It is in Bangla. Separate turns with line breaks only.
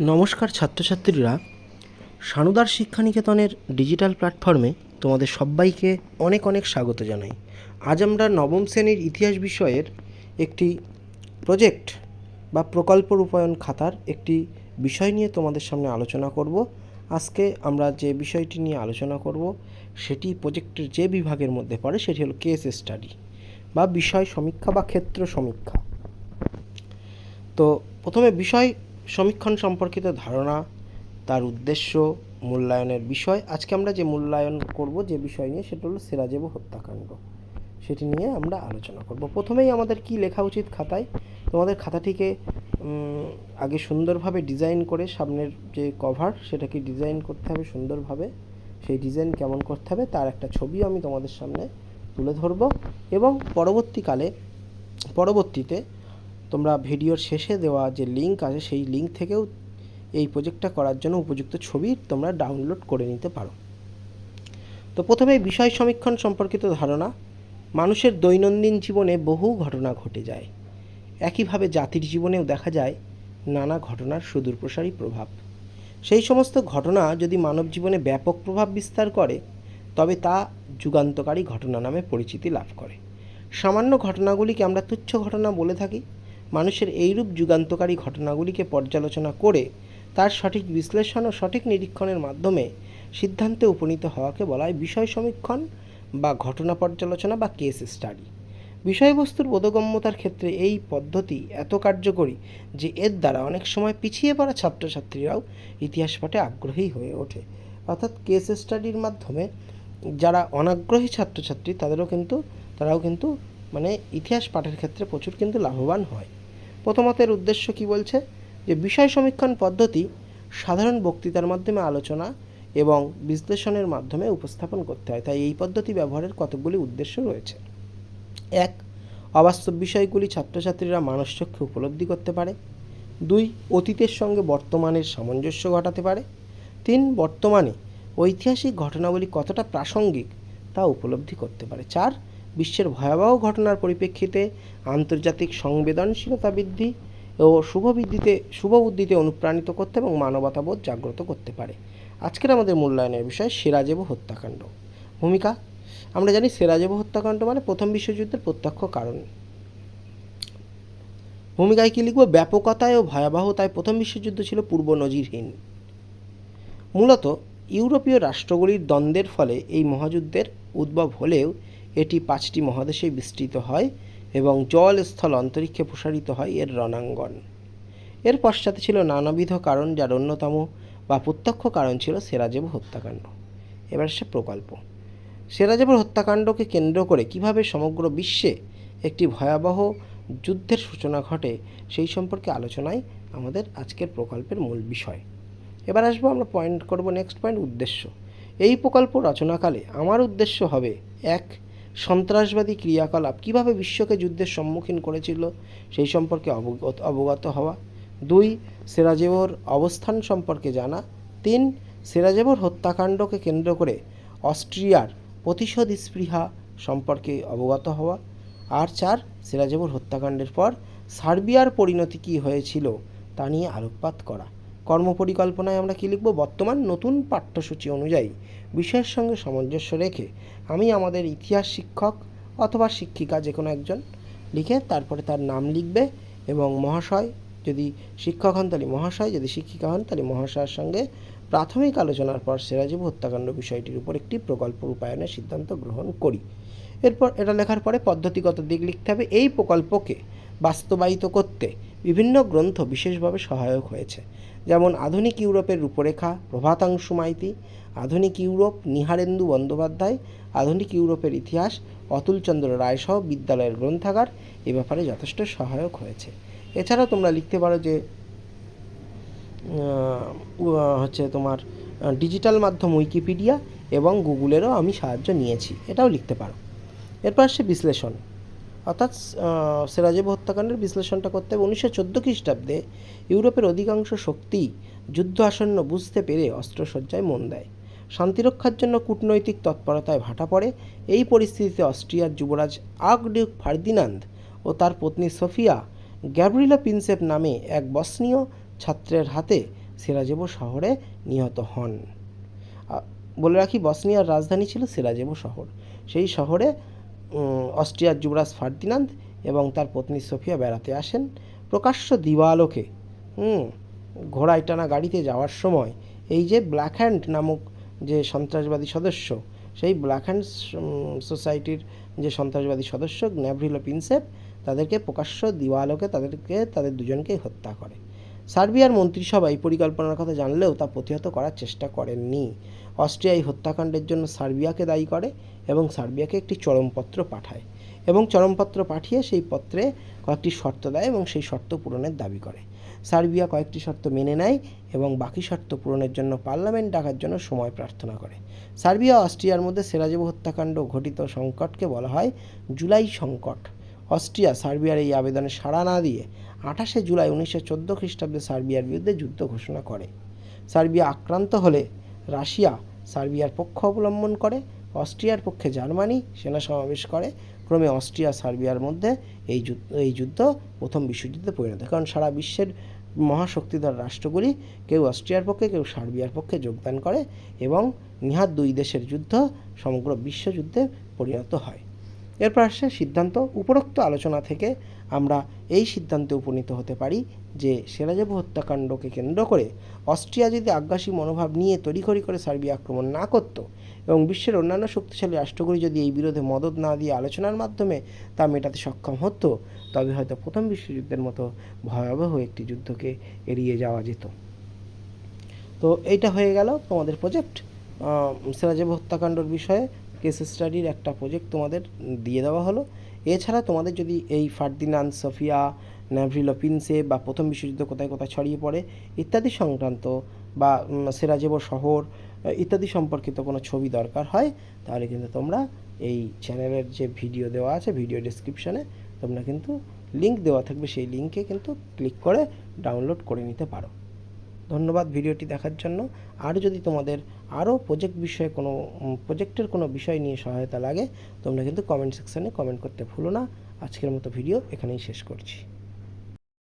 নমস্কার ছাত্রছাত্রীরা, সানুদার শিক্ষানিকেতনের ডিজিটাল প্ল্যাটফর্মে তোমাদের সবাইকে অনেক অনেক স্বাগত জানাই। আজ আমরা নবম শ্রেণির ইতিহাস বিষয়ের একটি প্রজেক্ট বা প্রকল্প রূপায়ণ খাতার একটি বিষয় নিয়ে তোমাদের সামনে আলোচনা করব। আজকে আমরা যে বিষয়টি নিয়ে আলোচনা করব, সেটি প্রজেক্টের যে বিভাগের মধ্যে পড়ে, সেটি হলো কেস স্টাডি বা বিষয় সমীক্ষা বা ক্ষেত্র সমীক্ষা। তো প্রথমে বিষয় সমীক্ষণ সম্পর্কিত ধারণা, তার উদ্দেশ্য, মূল্যায়নের বিষয়। আজকে আমরা যে মূল্যায়ন করব, যে বিষয় নিয়ে, সেটা হলো সেরাজেব হত্যাকাণ্ড। সেটি নিয়ে আমরা আলোচনা করব। প্রথমেই আমাদের কি লেখা উচিত খাতায়? তোমাদের খাতাটিকে আগে সুন্দরভাবে ডিজাইন করে সামনের যে কভার, সেটাকে ডিজাইন করতে হবে সুন্দরভাবে। সেই ডিজাইন কেমন করতে হবে, তার একটা ছবিও আমি তোমাদের সামনে তুলে ধরব। এবং পরবর্তীকালে, পরবর্তীতে তোমরা ভিডিওর শেষে দেওয়া যে লিঙ্ক আছে, সেই লিঙ্ক থেকেও এই প্রজেক্টটা করার জন্য উপযুক্ত ছবি তোমরা ডাউনলোড করে নিতে পারো। তো প্রথমে বিষয় সমীক্ষণ সম্পর্কিত ধারণা, মানুষের দৈনন্দিন জীবনে বহু ঘটনা ঘটে যায়। একইভাবে জাতির জীবনেও দেখা যায় নানা ঘটনার সুদূরপ্রসারী প্রভাব। সেই সমস্ত ঘটনা যদি মানব জীবনে ব্যাপক প্রভাব বিস্তার করে, তবে তা যুগান্তকারী ঘটনা নামে পরিচিতি লাভ করে। সামান্য ঘটনাগুলিকে আমরা তুচ্ছ ঘটনা বলে থাকি মানুষের এইরূপ যুগান্তকারী ঘটনাগুলিকে পর্যালোচনা করে তার সঠিক বিশ্লেষণ ও সঠিক নিরীক্ষণের মাধ্যমে সিদ্ধান্তে উপনীত হওয়াকে বলা হয় বিষয় সমীক্ষণ বা ঘটনা পর্যালোচনা বা কেস স্টাডি বিষয়বস্তুর বোধগম্যতার ক্ষেত্রে এই পদ্ধতি এত কার্যকরী যে এর দ্বারা অনেক সময় পিছিয়ে পড়া ছাত্রছাত্রীরাও ইতিহাস পাঠে আগ্রহী হয়ে ওঠে। অর্থাৎ কেস স্টাডির মাধ্যমে যারা অনাগ্রহী ছাত্রছাত্রী, তাদেরও কিন্তু, তারাও কিন্তু মানে ইতিহাস পাঠের ক্ষেত্রে প্রচুর কিন্তু লাভবান হয়। প্রথমত এর উদ্দেশ্য কি বলছে? যে বিষয় সমীক্ষণ পদ্ধতি সাধারণ বক্তৃতার মাধ্যমে আলোচনা এবং বিশ্লেষণের মাধ্যমে উপস্থাপন করতে হয়। তাই এই পদ্ধতি ব্যবহারের কতগুলি উদ্দেশ্য রয়েছে। এক, অবাস্তব বিষয়গুলি ছাত্রছাত্রীরা মানসচক্ষে উপলব্ধি করতে পারে। দুই, অতীতের সঙ্গে বর্তমানের সামঞ্জস্য ঘটাতে পারে। তিন, বর্তমানে ঐতিহাসিক ঘটনাবলী কতটা প্রাসঙ্গিক তা উপলব্ধি করতে পারে। চার বিশ্বের ভয়াবহ ঘটনার পরিপ্রেক্ষিতে আন্তর্জাতিক সংবেদনশীলতা বৃদ্ধি ও শুভবৃদ্ধিতে শুভবুদ্ধিতে অনুপ্রাণিত করতে এবং মানবতাবোধ জাগ্রত করতে পারে। আজকের আমাদের মূল্যায়নের বিষয় সেরাজেব হত্যাকাণ্ড। ভূমিকা? আমরা জানি সেরাজেব হত্যাকাণ্ড মানে প্রথম বিশ্বযুদ্ধের প্রত্যক্ষ কারণ। ভূমিকায় কী লিখব? ব্যাপকতায় ও ভয়াবহতায় প্রথম বিশ্বযুদ্ধ ছিল পূর্ব নজিরহীন। মূলত ইউরোপীয় রাষ্ট্রগুলির দ্বন্দ্বের ফলে এই মহাযুদ্ধের উদ্ভব হলেও এটি পাঁচটি মহাদেশে বিস্তৃত হয় এবং জল স্থল অন্তরিক্ষে প্রসারিত হয় এর রণাঙ্গন। এর পশ্চাতে ছিল নানাবিধ কারণ যার অন্যতম বা প্রত্যক্ষ কারণ ছিল সেরাজেব হত্যাকাণ্ড। এবার সে প্রকল্প। সেরাজেবর হত্যাকাণ্ডকে কেন্দ্র করে কীভাবে সমগ্র বিশ্বে একটি ভয়াবহ যুদ্ধের সূচনা ঘটে সেই সম্পর্কে আলোচনায় আমাদের আজকের প্রকল্পের মূল বিষয়। এবার আসব আমরা পয়েন্ট করব নেক্সট পয়েন্ট উদ্দেশ্য। এই প্রকল্প রচনাকালে আমার উদ্দেশ্য হবে, এক সন্ত্রাসবাদী ক্রিয়াকলাপ কীভাবে বিশ্বকে যুদ্ধের সম্মুখীন করেছিল সেই সম্পর্কে অবগত অবগত হওয়া। দুই সেরাজেবর অবস্থান সম্পর্কে জানা। তিন সেরাজেবর হত্যাকাণ্ডকে কেন্দ্র করে অস্ট্রিয়ার প্রতিশোধ স্পৃহা সম্পর্কে অবগত হওয়া। আর চার সেরাজেবর হত্যাকাণ্ডের পর সার্বিয়ার পরিণতি কী হয়েছিল তা নিয়ে আলোকপাত করা। কর্মপরিকল্পনায় আমরা কী লিখব? বর্তমান নতুন পাঠ্যসূচি অনুযায়ী বিষয়ের সঙ্গে সামঞ্জস্য রেখে আমি আমাদের ইতিহাস শিক্ষক অথবা শিক্ষিকা যে কোনো একজন লিখে তারপরে তার নাম লিখবে এবং মহাশয় যদি শিক্ষক হন তাহলে মহাশয়, যদি শিক্ষিকা হন তাহলে মহাশয়ের সঙ্গে প্রাথমিক আলোচনার পর সেরাজীব হত্যাকাণ্ড বিষয়টির উপর একটি প্রকল্প রূপায়ণের সিদ্ধান্ত গ্রহণ করি। এরপর এটা লেখার পরে পদ্ধতিগত দিক লিখতে হবে। এই প্রকল্পকে বাস্তবায়িত করতে বিভিন্ন গ্রন্থ বিশেষভাবে সহায়ক হয়েছে। যেমন আধুনিক ইউরোপের রূপরেখা, প্রভাতাংশু মাইতি, আধুনিক ইউরোপ, নিহারেন্দু বন্দ্যোপাধ্যায়, আধুনিক ইউরোপের ইতিহাস অতুলচন্দ্র রায়সহ বিদ্যালয়ের গ্রন্থাগার এ ব্যাপারে যথেষ্ট সহায়ক হয়েছে। এছাড়াও তোমরা লিখতে পারো যে হচ্ছে তোমার ডিজিটাল মাধ্যম উইকিপিডিয়া এবং গুগলেরও আমি সাহায্য নিয়েছি। এটাও লিখতে পারো। এরপর আসছে বিশ্লেষণ। অর্থাৎ সেরাজেব হত্যাকাণ্ডের বিশ্লেষণটা করতে হবে। উনিশশো চোদ্দ খ্রিস্টাব্দে ইউরোপের অধিকাংশ শক্তি যুদ্ধ আসন্ন বুঝতে পেরে অস্ত্রসজ্জায় মন দেয়। শান্তিরক্ষার জন্য কূটনৈতিক তৎপরতায় ভাটা পড়ে। এই পরিস্থিতিতে অস্ট্রিয়ার যুবরাজ আর্কডিউক ফার্দিনান্দ ও তার পত্নী সোফিয়া গ্যাব্রিলা প্রিন্সেপ নামে এক বসনীয় ছাত্রের হাতে সেরাজেভো শহরে নিহত হন। বলে রাখি, বসনিয়ার রাজধানী ছিল সেরাজেভো শহর। সেই শহরে অস্ট্রিয়ার যুবরাজ ফার্দিনান্দ এবং তার পত্নী সোফিয়া বেড়াতে আসেন প্রকাশ্য দিবালোকে। হুম ঘোড়ায় টানা গাড়িতে যাওয়ার সময় এই যে ব্ল্যাক হ্যান্ড নামক যে সন্ত্রাসবাদী সদস্য, সেই ব্ল্যাক হ্যান্ড সোসাইটির যে সন্ত্রাসবাদী সদস্য ন্যাভরিলো পিনসেপ তাদেরকে প্রকাশ্য দিবালোকে তাদেরকে, তাদের দুজনকেই হত্যা করে। সার্বিয়ার মন্ত্রিসভা এই পরিকল্পনার কথা জানলেও তা প্রতিহত করার চেষ্টা করেননি। অস্ট্রিয়া এই হত্যাকাণ্ডের জন্য সার্বিয়াকে দায়ী করে এবং সার্বিয়াকে একটি চরমপত্র পাঠায় এবং চরমপত্র পাঠিয়ে সেই পত্রে কয়েকটি শর্ত দেয় এবং সেই শর্ত পূরণের দাবি করে। সার্বিয়া কয়েকটি শর্ত মেনে নেয় এবং বাকি শর্ত পূরণের জন্য পার্লামেন্ট ডাকার জন্য সময় প্রার্থনা করে। সার্বিয়া অস্ট্রিয়ার মধ্যে সেরাজেভো হত্যাকাণ্ড ঘটিত সংকটকে বলা হয় জুলাই সংকট। অস্ট্রিয়া সার্বিয়ার এই আবেদনে সাড়া না দিয়ে আঠাশে জুলাই উনিশশো চোদ্দ খ্রিস্টাব্দে সার্বিয়ার বিরুদ্ধে যুদ্ধ ঘোষণা করে। সার্বিয়া আক্রান্ত হলে রাশিয়া সার্বিয়ার পক্ষ অবলম্বন করে, অস্ট্রিয়ার পক্ষে জার্মানি সেনা সমাবেশ করে। ক্রমে অস্ট্রিয়া সার্বিয়ার মধ্যে এই যুদ্ধ এই যুদ্ধ প্রথম বিশ্বযুদ্ধে পরিণত কারণ সারা বিশ্বের মহাশক্তিধর রাষ্ট্রগুলি কেউ অস্ট্রিয়ার পক্ষে, কেউ সার্বিয়ার পক্ষে যোগদান করে এবং নিহাত দুই দেশের যুদ্ধ সমগ্র বিশ্বযুদ্ধে পরিণত হয়। এরপর আসছে সিদ্ধান্ত, উপরোক্ত আলোচনা থেকে আমরা এই সিদ্ধান্তে উপনীত হতে পারি যে সেরাজেভো হত্যাকাণ্ডকে কেন্দ্র করে অস্ট্রিয়া যদি আগ্রাসী মনোভাব নিয়ে তড়িঘড়ি করে সার্বিয়া আক্রমণ না করত এবং বিশ্বের অন্যান্য শক্তিশালী রাষ্ট্রগুলি যদি এই বিরোধে মদত না দিয়ে আলোচনার মাধ্যমে তা মেটাতে সক্ষম হতো, তবে হয়তো প্রথম বিশ্বযুদ্ধের মতো ভয়াবহ একটি যুদ্ধকে এড়িয়ে যাওয়া যেত। তো এইটা হয়ে গেল তোমাদের প্রজেক্ট সেরাজেভ হত্যাকাণ্ডর বিষয়ে। কেস স্টাডির একটা প্রজেক্ট তোমাদের দিয়ে দেওয়া হলো। এছাড়া তোমাদের যদি এই ফার্দিনান্দ সোফিয়া ন্যাভরিলো পিনসে বা প্রথম বিশ্বযুদ্ধ কোথায় কোথায় ছড়িয়ে পড়ে ইত্যাদি সংক্রান্ত বা উম, সেরাজেভো শহর ইত্যাদি সম্পর্কিত কোনো ছবি দরকার হয় তাহলে কিন্তু তোমরা এই চ্যানেলের যে ভিডিও দেওয়া আছে ভিডিও ডেসক্রিপশানে তোমরা কিন্তু লিঙ্ক দেওয়া থাকবে। সেই লিঙ্কে কিন্তু ক্লিক করে ডাউনলোড করে নিতে পারো। ধন্যবাদ ভিডিওটি দেখার জন্য। আর যদি তোমাদের আরও প্রজেক্ট বিষয়ে কোনো প্রজেক্টের কোনো বিষয় নিয়ে সহায়তা লাগে, তোমরা কিন্তু কমেন্ট সেকশানে কমেন্ট করতে ভুলো না। আজকের মতো ভিডিও এখানেই শেষ করছি।